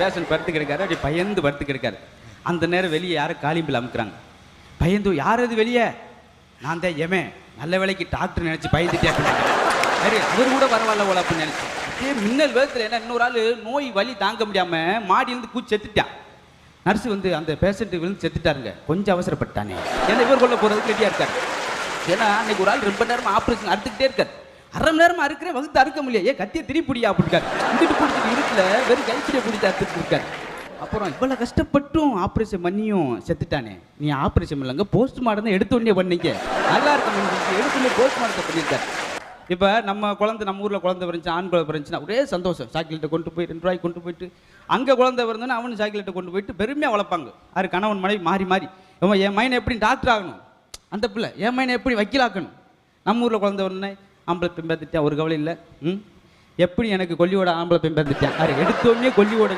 Patient படுத்து கிடக்காரு அப்படி பயந்து படுத்து கிடக்காரு அந்த நேரம் வெளியே யாரும் காலிம்பில் அமுக்குறாங்க. பயந்து யார் அது வெளியே? நான் தான் எமே நல்ல வேலைக்கு டாக்டர் நினச்சி பயந்துட்டேன் சரி அவர் கூட பரவாயில்ல போல அப்படின்னு நினச்சி. அப்படியே மின்னல் வேகத்தில் என்ன இன்னொரு ஆள் நோய் வலி தாங்க முடியாமல் மாடியிலிருந்து கூச்சி செத்துட்டான். நர்ஸு வந்து அந்த பேஷண்ட்டு விழுந்து செத்துட்டாருங்க. கொஞ்சம் அவசரப்பட்டானே. ஏன்னா இவர் கொள்ள போகிறதுக்கு ரெடியாக இருக்காரு. ஏன்னா அன்னைக்கு ஒரு ஆள் ரொம்ப நேரம் ஆப்ரேஷன் அறுத்துக்கிட்டே இருக்காரு. அரை மணி நேரமா அறுக்கிறேன் வகுத்து அறுக்க முடியல ஏன் கத்தியை திருப்பிடியா அப்படின்ட்டாரு இங்கிட்டு பிடிச்சிட்டு இருக்குல்ல வெறும் கைப்பிடியை பிடிச்சி அறுத்துட்டு இருக்காரு. அப்புறம் இவ்வளவு கஷ்டப்பட்டும் ஆப்ரேஷன் பண்ணியும் செத்துட்டானே. நீ ஆப்ரேஷன் இல்லைங்க போஸ்ட் மார்டம் எடுத்த உடனே பண்ணீங்க நல்லா இருக்கும் எடுத்துமே போஸ்ட் மார்ட்டத்தை பண்ணியிருக்காரு இப்போ நம்ம குழந்தை நம்ம ஊரில் குழந்தை பிறந்துச்சு ஆண் குழந்தை பிறந்துச்சுன்னா ஒரே சந்தோஷம். சாக்லேட்டை கொண்டு போய் ரெண்டு ரூபாய்க்கு கொண்டு போயிட்டு அங்கே குழந்தை பிறந்தோன்னா அவனு சாக்லேட்டை கொண்டு போயிட்டு பெருமையாக வளர்ப்பாங்க அது கணவன் மனைவி மாறி மாறி. இவன் என் மைனை எப்படி டாக்டர் ஆகணும்? அந்த பிள்ளை என் மைனை எப்படி வக்கீலாக்கணும்? நம்ம ஊரில் குழந்தை உடனே ஆம்பளை பிம்பத்திட்டேன் ஒரு கவலை இல்லை. ம்? எப்படி எனக்கு கொல்லியோட ஆம்பளை பிம்பத்திட்டேன் பார்த்துட்டேன் அது எடுத்தோடனே கொல்லியோட